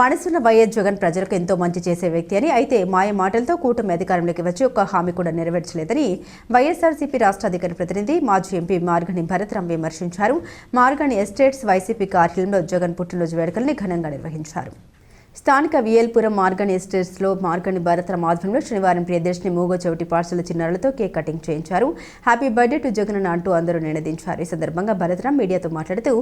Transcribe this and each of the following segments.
మనసున్న వైఎస్ జగన్ ప్రజలకు ఎంతో మంచి చేసే వ్యక్తి అని అయితే మాయ మాటలతో కూటమి అధికారంలోకి వచ్చి ఒక్క హామీ కూడా నెరవేర్చలేదని వైఎస్ఆర్సీపీ రాష్ట్ర అధికార ప్రతినిధి మాజీ ఎంపీ మార్గని భరతరాం విమర్శించారు. మార్గని ఎస్టేట్స్ వైసీపీ కార్యాలయంలో జగన్ పుట్టినరోజు వేడుకల్ని ఘనంగా నిర్వహించారు. స్థానిక వియల్పురం మార్గన్ ఎస్టేట్స్లో మార్గని భరత్రం ఆధ్వర్యంలో శనివారం ప్రియదర్శిని మూగో చవిటి పార్సల చిన్నారులతో కేక్ కటింగ్ చేయించారు. హ్యాపీ బర్త్డే టు జగన్ అంటూ అందరూ నినదించారు. ఈ సందర్భంగా భరతరాం మీడియాతో మాట్లాడుతూ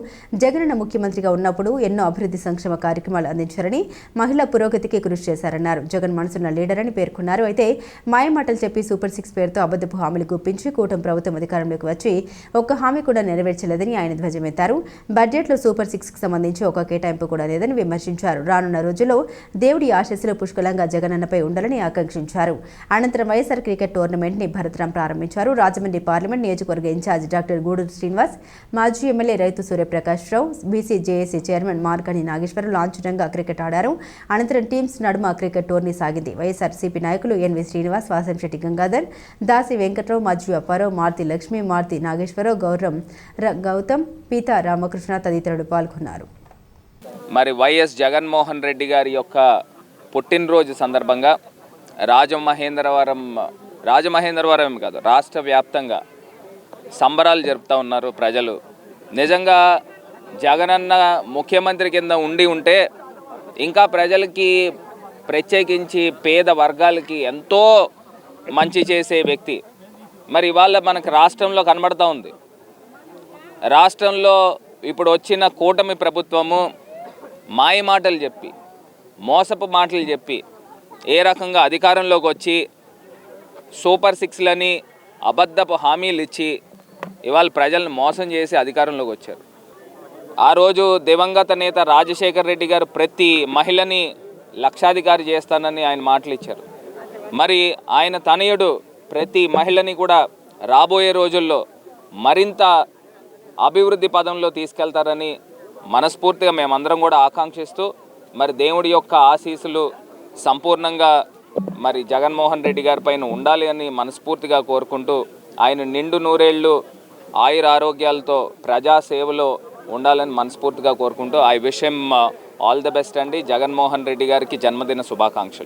జగనన్న ముఖ్యమంత్రిగా ఉన్నప్పుడు ఎన్నో అభివృద్ధి సంక్షేమ కార్యక్రమాలు అందించారని మహిళా పురోగతికి కృషి చేశారన్నారు. జగన్ మనసున్న లీడర్ అని పేర్కొన్నారు. అయితే మాయమాటలు చెప్పి సూపర్ సిక్స్ పేరుతో అబద్ధపు హామీలు గుప్పించి కూటమి ప్రభుత్వం అధికారంలోకి వచ్చి ఒక్క హామీ కూడా నెరవేర్చలేదని ఆయన ధ్వజమెత్తారు. బడ్జెట్లో సూపర్ సిక్స్కి సంబంధించి ఒక కేటాయింపు కూడా లేదని విమర్శించారు. రానున్న రోజు రోజుల్లో దేవుడి ఆశీస్సులు పుష్కలంగా జగనన్నపై ఉండాలని ఆకాంక్షించారు. అనంతరం వైఎస్ఆర్ క్రికెట్ టోర్నమెంట్ని భరత్రాం ప్రారంభించారు. రాజమండ్రి పార్లమెంట్ నియోజకవర్గ ఇన్ఛార్జ్ డాక్టర్ గూడూరు శ్రీనివాస్ మాజీ ఎమ్మెల్యే రైతు Suryaprakash Rao BC JAC chairman Margani Nageswara Rao లాంఛనంగా క్రికెట్ ఆడారు. అనంతరం టీమ్స్ నడుమ క్రికెట్ టోర్నీ సాగింది. వైఎస్ఆర్సీపీ నాయకులు ఎన్వి శ్రీనివాస్ వాసంశెట్టి గంగాధర్ దాసి వెంకట్రావు మజ్జు అప్పారావు మారుతి లక్ష్మి మారుతి నాగేశ్వరరావు గౌరవం ర- గౌతమ్ పీతా రామకృష్ణ తదితరులు పాల్గొన్నారు. మరి వైఎస్ జగన్మోహన్ రెడ్డి గారి యొక్క పుట్టినరోజు సందర్భంగా రాజమహేంద్రవరం రాజమహేంద్రవరం కాదు రాష్ట్ర వ్యాప్తంగా సంబరాలు జరుపుతూ ఉన్నారు ప్రజలు. నిజంగా జగనన్న ముఖ్యమంత్రి కింద ఉండి ఉంటే ఇంకా ప్రజలకి ప్రత్యేకించి పేద వర్గాలకి ఎంతో మంచి చేసే వ్యక్తి. మరి ఇవాళ మనకు రాష్ట్రంలో కనబడతా ఉంది. రాష్ట్రంలో ఇప్పుడు వచ్చిన కూటమి ప్రభుత్వము మాయ మాటలు చెప్పి మోసపు మాటలు చెప్పి ఏ రకంగా అధికారంలోకి వచ్చి సూపర్ సిక్స్లని అబద్ధపు హామీలు ఇచ్చి ఇవాళ ప్రజలను మోసం చేసి అధికారంలోకి వచ్చారు. ఆ రోజు దివంగత నేత రాజశేఖర్ రెడ్డి గారు ప్రతి మహిళని లక్షాధికారి చేస్తానని ఆయన మాటలు ఇచ్చారు. మరి ఆయన తనయుడు ప్రతి మహిళని కూడా రాబోయే రోజుల్లో మరింత అభివృద్ధి పదంలో తీసుకెళ్తారని మనస్ఫూర్తిగా మేమందరం కూడా ఆకాంక్షిస్తూ మరి దేవుడి యొక్క ఆశీస్సులు సంపూర్ణంగా మరి జగన్మోహన్ రెడ్డి గారి పైన ఉండాలి అని మనస్ఫూర్తిగా కోరుకుంటూ ఆయన నిండు నూరేళ్ళు ఆయుర ఆరోగ్యాలతో ప్రజాసేవలో ఉండాలని మనస్ఫూర్తిగా కోరుకుంటూ ఐ విషయం ఆల్ ద బెస్ట్ అండి. జగన్మోహన్ రెడ్డి గారికి జన్మదిన శుభాకాంక్షలు.